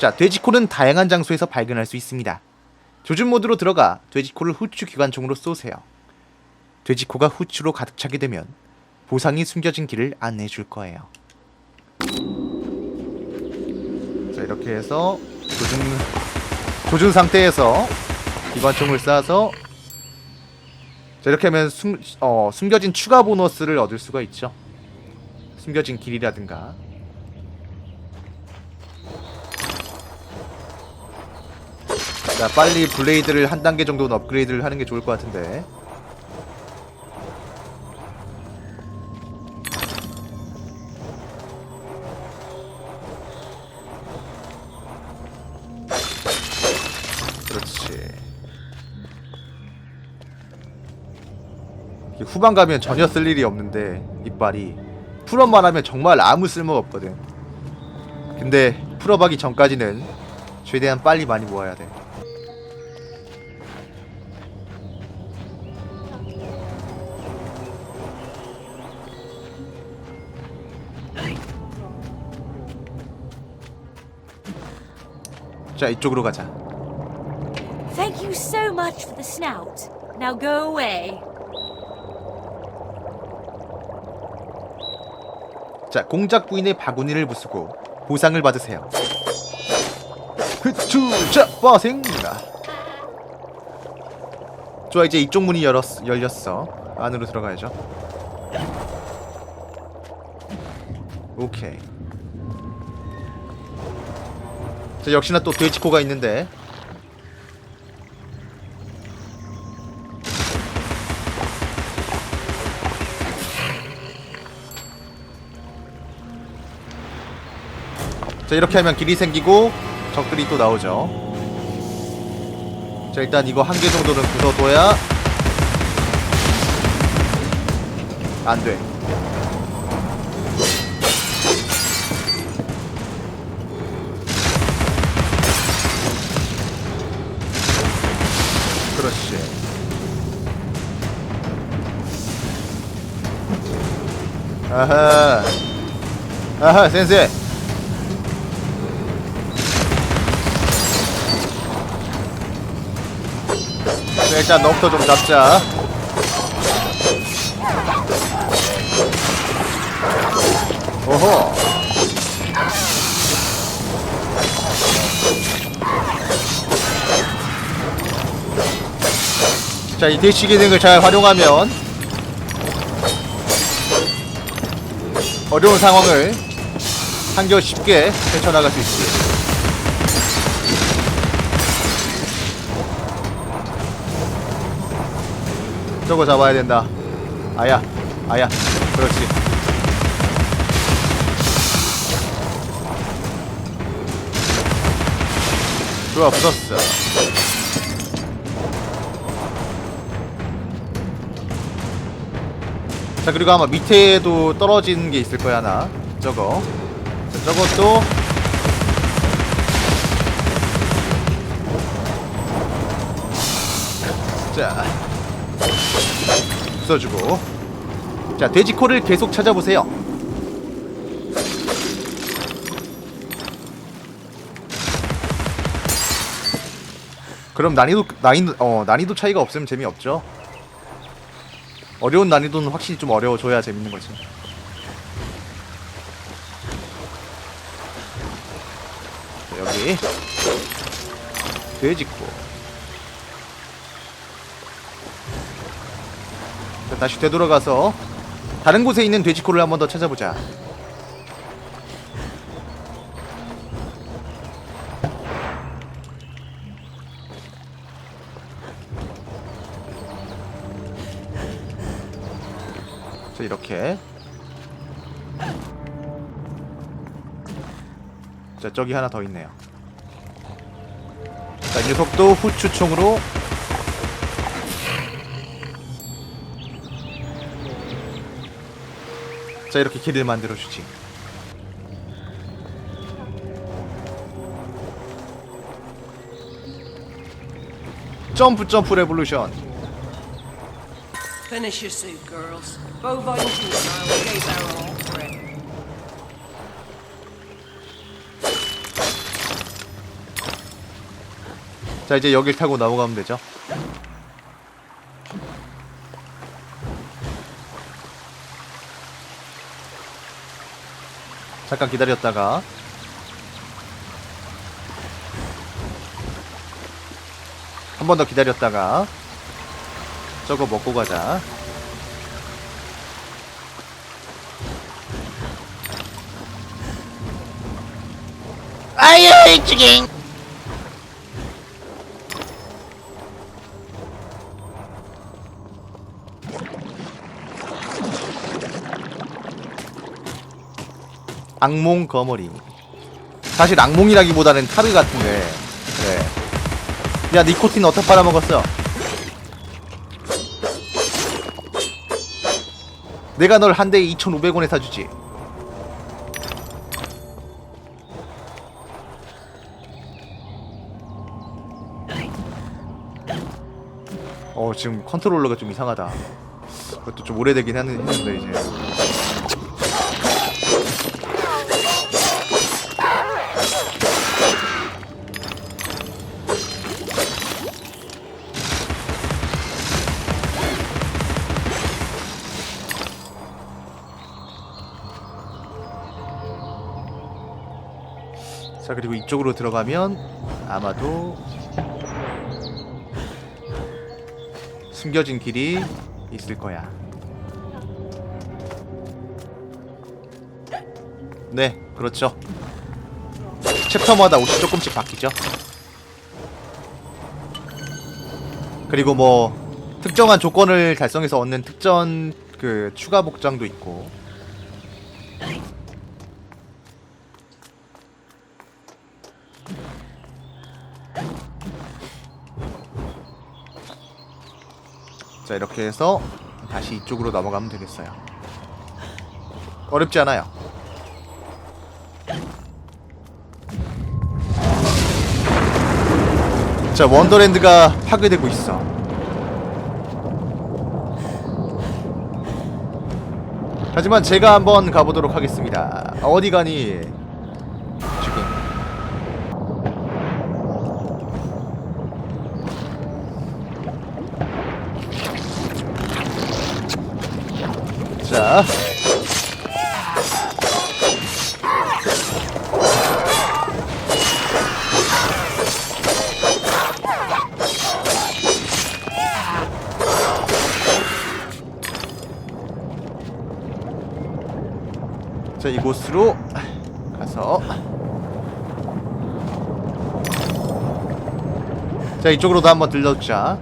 자, 돼지코는 다양한 장소에서 발견할 수 있습니다. 조준 모드로 들어가 돼지코를 후추 기관총으로 쏘세요. 돼지코가 후추로 가득 차게 되면 보상이 숨겨진 길을 안내해 줄 거예요. 자, 이렇게 해서 조준 조준 상태에서 기관총을 쏴서 자, 이렇게 하면 숨, 어, 숨겨진 추가 보너스를 얻을 수가 있죠. 숨겨진 길이라든가. 자, 빨리 블레이드를 한 단계 정도는 업그레이드를 하는 게 좋을 것 같은데. 그렇지. 후반 가면 전혀 쓸 일이 없는데 이빨이 풀업만 하면 정말 아무 쓸모가 없거든. 근데 풀업하기 전까지는 최대한 빨리 많이 모아야 돼. 자 이쪽으로 가자. Thank you so much for the snout. Now go away. 자 공작 부인의 바구니를 부수고 보상을 받으세요. 흐추자 빠생. 좋아 이제 이쪽 문이 열었 열렸어. 안으로 들어가야죠. 오케이. 자 역시나 또 돼지코가 있는데. 자 이렇게 하면 길이 생기고 적들이 또 나오죠. 자 일단 이거 한 개 정도는 부숴둬야 안돼 아하 아하 센세 자, 일단 너부터 좀 잡자. 오호. 자, 이 대치 기능을 잘 활용하면 어려운 상황을 한결 쉽게 헤쳐나갈 수 있지. 저거 잡아야 된다. 아야, 아야. 그렇지. 좋아, 붙었어. 자, 그리고 아마 밑에도 떨어진 게 있을 거야, 하나. 저거. 자, 저것도. 자. 써주고 자 돼지코를 계속 찾아보세요 그럼 난이도 난이도 어 난이도 차이가 없으면 재미없죠 어려운 난이도는 확실히 좀 어려워져야 재밌는 거지. 자, 여기. 돼지코 자, 다시 되돌아가서 다른 곳에 있는 돼지코를 한 번 더 찾아보자. 자 이렇게 자 저기 하나 더 있네요. 자이 녀석도 후추총으로 자 이렇게 길을 만들어 주지. 점프 점프 레볼루션. Finish your soup, girls. Bovine in case they're all for it. 자 이제 여길 타고 넘어가면 되죠. 잠깐 기다렸다가 한 번 더 기다렸다가 저거 먹고 가자. 이쪽잉 악몽 거머리. 사실 악몽이라기보다는 타르 같은데. 그래. 야 니코틴 어떻게 빨아먹었어? 내가 널 한 대에 2,500원에 사주지. 지금 컨트롤러가 좀 이상하다. 그것도 좀 오래되긴 했는데 이제. 자 그리고 이쪽으로 들어가면 아마도 숨겨진 길이 있을 거야. 네, 그렇죠. 챕터마다 옷이 조금씩 바뀌죠. 그리고 뭐 특정한 조건을 달성해서 얻는 특전 그 추가 복장도 있고 이렇게 해서 다시 이쪽으로 넘어가면 되겠어요. 어렵지 않아요. 자 원더랜드가 파괴되고 있어. 하지만 제가 한번 가보도록 하겠습니다. 어디 가니 자, 이곳으로 가서 자, 이쪽으로도 한번 들러주자.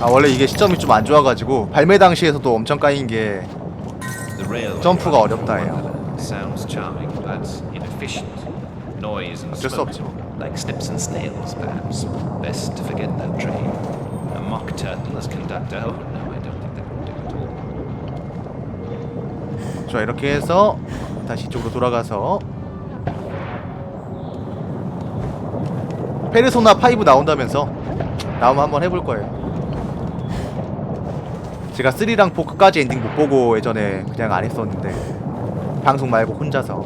아 원래 이게 시점이 좀 안 좋아가지고 발매 당시에서도 엄청 까인 게 점프가 어렵다 해요. 어쩔 수 없지 뭐. Like snips and snails, perhaps. Best to forget that train. A mock turtle as conductor? Oh, no, I don't think that would do at all. 자 이렇게 해서 다시 이쪽으로 돌아가서 페르소나 5 나온다면서 나오면 한번 해볼 거예요. 제가 3랑 4 끝까지 엔딩 못 보고 예전에 그냥 안 했었는데 방송 말고 혼자서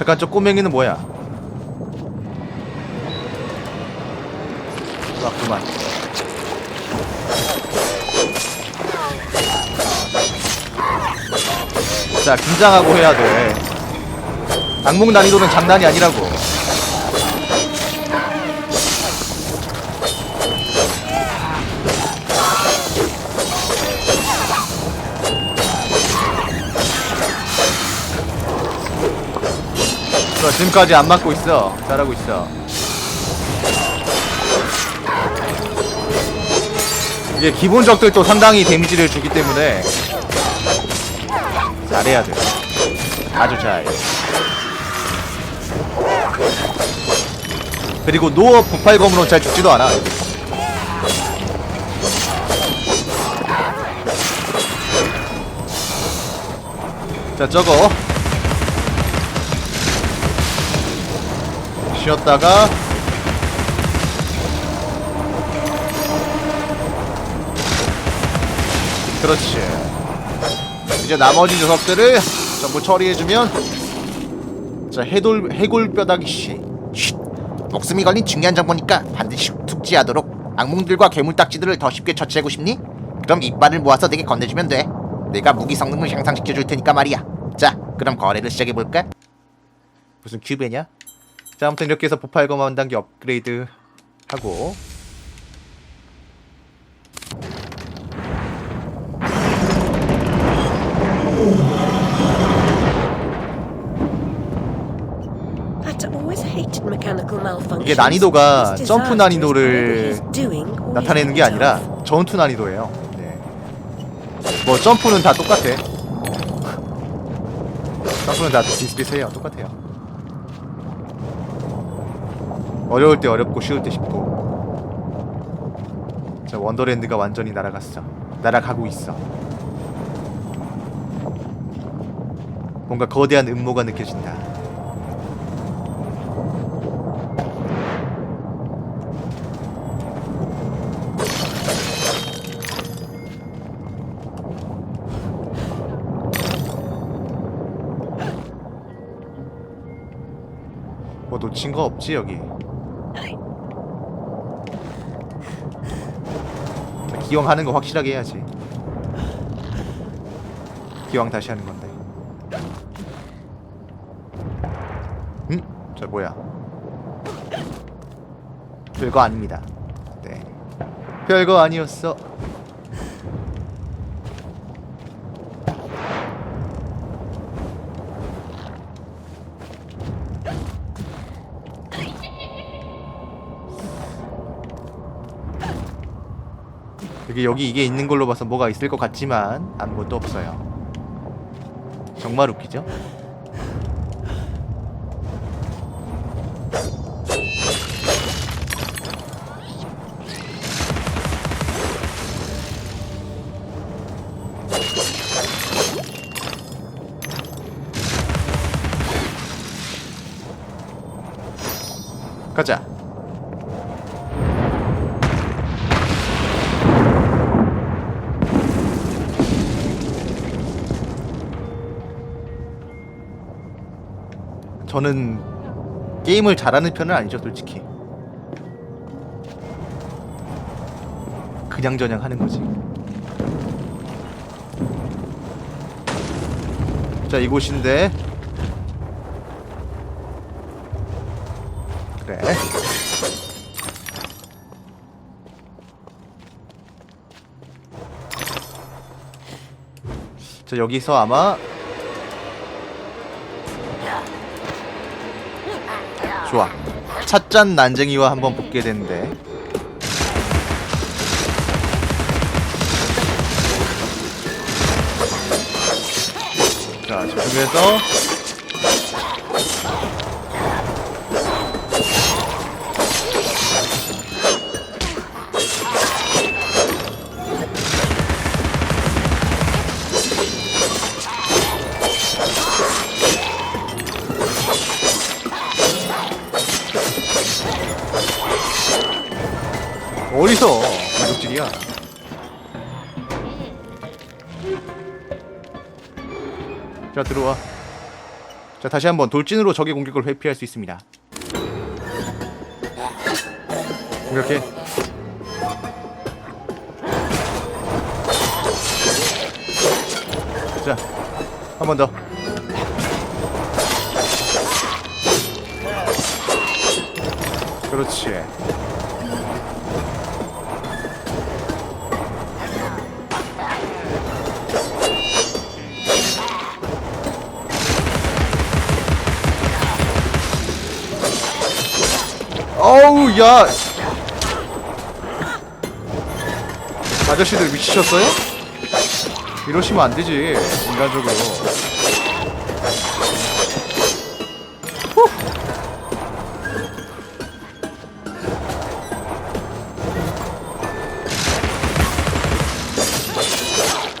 잠깐 저 꼬맹이는 뭐야? 왔구만. 자, 긴장하고 해야 돼. 악몽 난이도는 장난이 아니라고. 좋아, 지금까지 안 맞고 있어. 잘하고 있어. 이게 기본 적들도 상당히 데미지를 주기 때문에 잘해야 돼. 아주 잘. 그리고 노어 부팔검으로 잘 죽지도 않아. 자, 저거 쉬었다가 그렇지 이제 나머지 녀석들을 전부 처리해주면 자 해돌 해골뼈다귀 씨 쉿. 목숨이 걸린 중요한 정보니까 반드시 숙지하도록 악몽들과 괴물딱지들을 더 쉽게 처치하고 싶니? 그럼 이빨을 모아서 내게 건네주면 돼. 내가 무기 성능을 향상시켜 줄 테니까 말이야. 자, 그럼 거래를 시작해 볼까? 무슨 큐베냐? 자 아무튼 이렇게 해서 보팔검 단계 업그레이드 하고. 이게 난이도가 점프 난이도를 나타내는 게 아니라 전투 난이도예요. 네. 뭐 점프는 다 똑같아. 점프는 다 비슷비슷해요. 똑같아요. 어려울 때 어렵고 쉬울 때 쉽고. 자 원더랜드가 완전히 날아갔어. 날아가고 있어. 뭔가 거대한 음모가 느껴진다. 뭐 놓친 거 없지 여기. 기왕 하는 거 확실하게 해야지. 기왕 다시 하는 건데. 음? 저 뭐야? 별거 아닙니다. 네. 별거 아니었어. 여기 여기 이게 있는 걸로 봐서 뭐가 있을 것 같지만 아무것도 없어요. 정말 웃기죠? 저는 게임을 잘하는 편은 아니죠, 솔직히. 그냥 저냥 하는 거지. 자, 이곳인데. 그래. 자, 여기서 아마 좋아. 찻잔 난쟁이와 한번 붙게 되는데. 자, 어디서 자 들어와. 자 다시 한번 돌진으로 적의 공격을 회피할 수 있습니다. 공격해. 자, 한 번 더. 그렇지. 어우 야 아저씨들 미치셨어요? 이러시면 안 되지 인간적으로 후.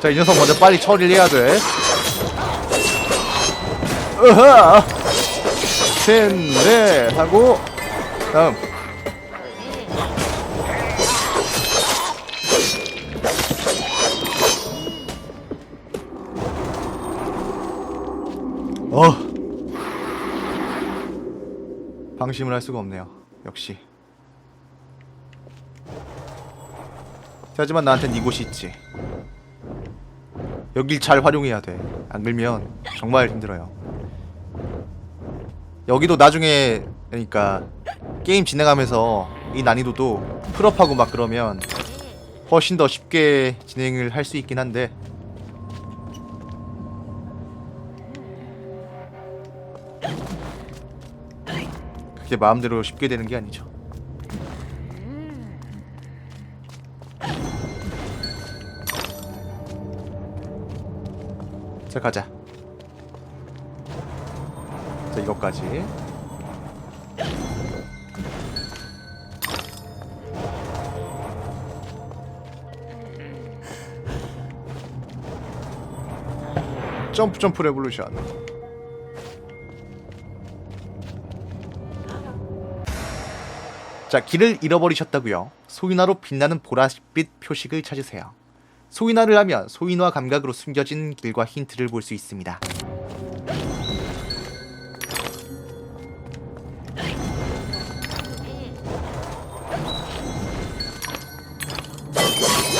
자, 이 녀석 먼저 빨리 처리를 해야 돼. 으하! 셋, 넷 하고 다음. 어. 방심을 할 수가 없네요. 역시. 하지만 나한텐 이곳이 있지. 여길 잘 활용해야 돼 안 그러면 정말 힘들어요. 여기도 나중에 그러니까 게임 진행하면서 이 난이도도 풀업하고 막 그러면 훨씬 더 쉽게 진행을 할 수 있긴 한데 그게 마음대로 쉽게 되는 게 아니죠. 자 가자. 자 이것까지. 점프 점프 레볼루션. 자, 길을 잃어버리셨다고요. 소인화로 빛나는 보라빛 표식을 찾으세요. 소인화를 하면 소인화 감각으로 숨겨진 길과 힌트를 볼 수 있습니다.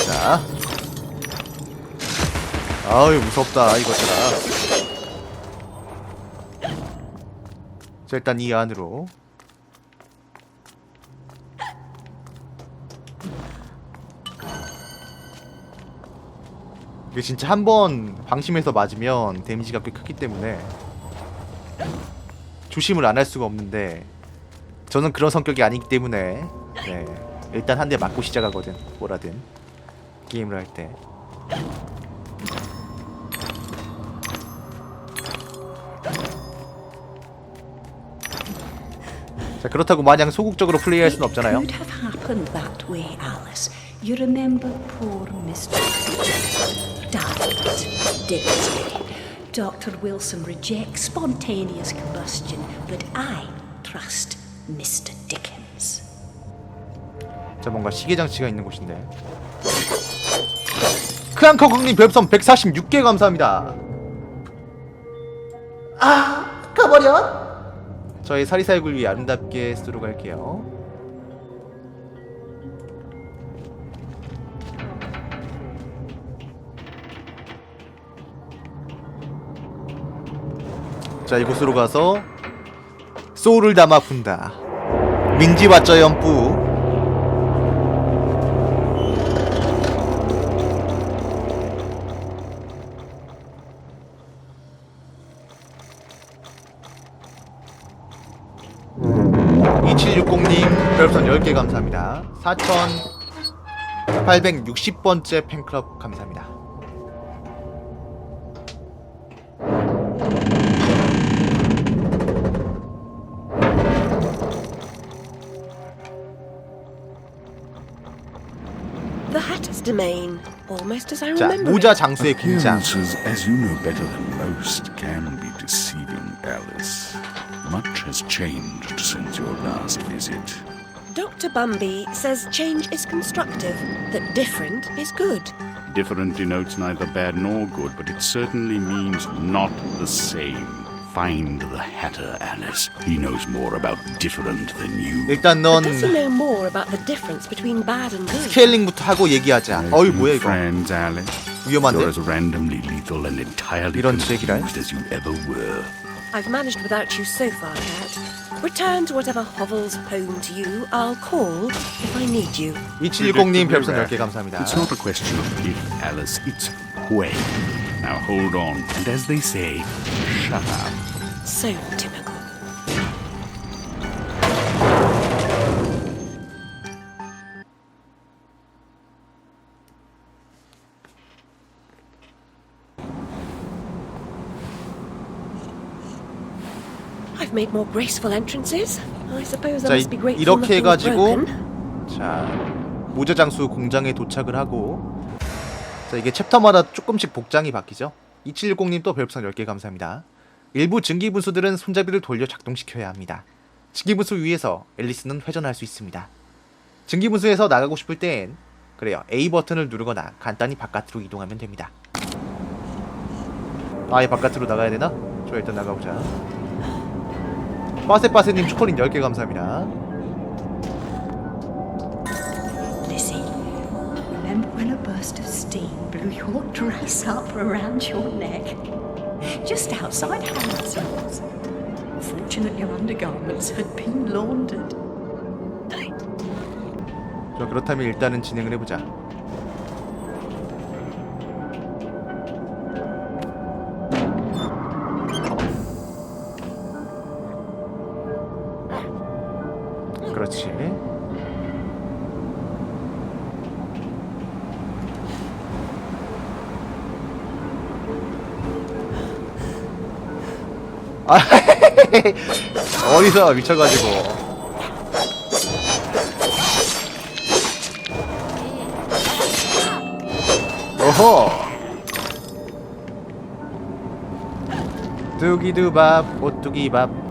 자. 아유, 무섭다, 이것들아. 자, 일단 이 안으로. 이게 진짜 한 번 방심해서 맞으면 데미지가 꽤 크기 때문에 조심을 안 할 수가 없는데 저는 그런 성격이 아니기 때문에 네, 일단 한 대 맞고 시작하거든 뭐라든 게임을 할 때. 자 그렇다고 마냥 소극적으로 플레이할 수는 없잖아요. Dr. Wilson rejects spontaneous combustion, but I trust Mr. Dickens. 자 뭔가 시계 장치가 있는 곳인데 크랑커 국님 별풍선 146개 감사합니다 아 가버려 저희 사리사욕을 위해 아름답게 쓰도록 할게요. 자 이곳으로 가서 소울을 담아 푼다. 민지와쩌 연뿌 (4860번째) 팬클럽 감사합니다 The Hatter's Domain. Almost as I 자 remember. 모자 it. 장수의 공장 Appearances, as you know better than most, can be deceiving, Alice. Much has changed since your last visit. Dr. Bumby says change is constructive, that different is good. Different denotes neither bad nor good, but it certainly means not the same. Find the Hatter, Alice. He knows more about different than you. 일단 넌 Does he know more about the difference between bad and good? 스케일링부터 하고 얘기하자 어이 뭐야 이거 Friends, Alice. 위험한데 You're as randomly lethal and entirely 이런 제기랄? confused as you ever were. I've managed without you so far, Cat. Return to whatever hovels home to you. I'll call if I need you. 2710님 별풍선 10개 감사합니다 It's not a question of if, Alice, it's when. Now hold on, and as they say, shut up. So typical. I've made more graceful entrances. I suppose I 자, must be 이- grateful 이렇게 nothing was 해가지고 broken. 자 모자 장수 공장에 도착을 하고 자 이게 챕터마다 조금씩 복장이 바뀌죠 2760님 또 별풍선 10개 감사합니다 일부 증기 분수들은 손잡이를 돌려 작동시켜야 합니다 증기 분수 위에서 앨리스는 회전할 수 있습니다. 증기 분수에서 나가고 싶을 땐 그래요. A 버튼을 누르거나 간단히 바깥으로 이동하면 됩니다. 아예 바깥으로 나가야 되나? 저 일단 나가보자. 빠세빠세님 초콜릿 10개 감사합니다. Lizzie, remember when a burst of steam blew your dress up around your neck? Just outside Harrison's. Fortunate your undergarments had been laundered. 저 그렇다면 일단은 진행을 해보자. 그렇지. 아, 어디서 미쳐가지고. 오호 뚜기두밥 오뚜기밥 아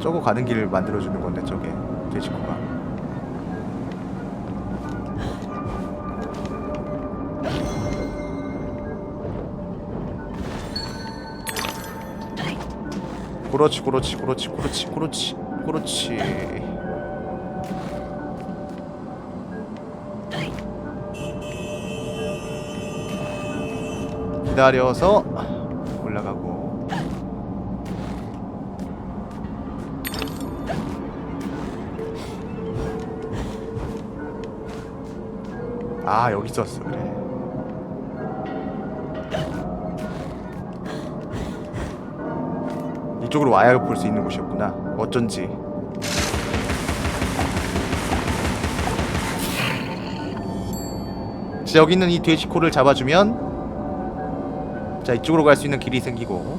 저거 가는 길을 만들어주는 건데 저게. 돼지코가. 그렇지 그렇지 그렇지 그렇지 그렇지 그렇지. 기다려서 올라가고 아 여기 있었어. 그래. 이쪽으로 와야 볼 수 있는 곳이었구나. 어쩐지. 자, 여기 있는 이 돼지코를 잡아주면 자 이쪽으로 갈 수 있는 길이 생기고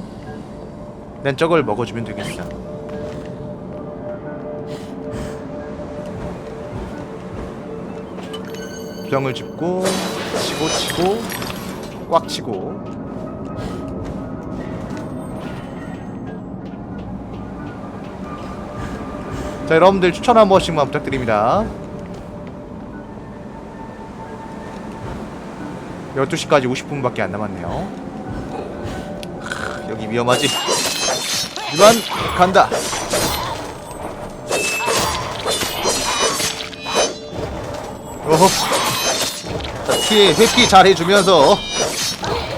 난 저걸 먹어주면 되겠어 병을 짚고 치고 치고 꽉 치고. 자 여러분들 추천 한 번씩만 부탁드립니다. 12시까지 50분밖에 안 남았네요. 크, 여기 위험하지. 이만 간다. 어허 자 피해 회피 잘 해주면서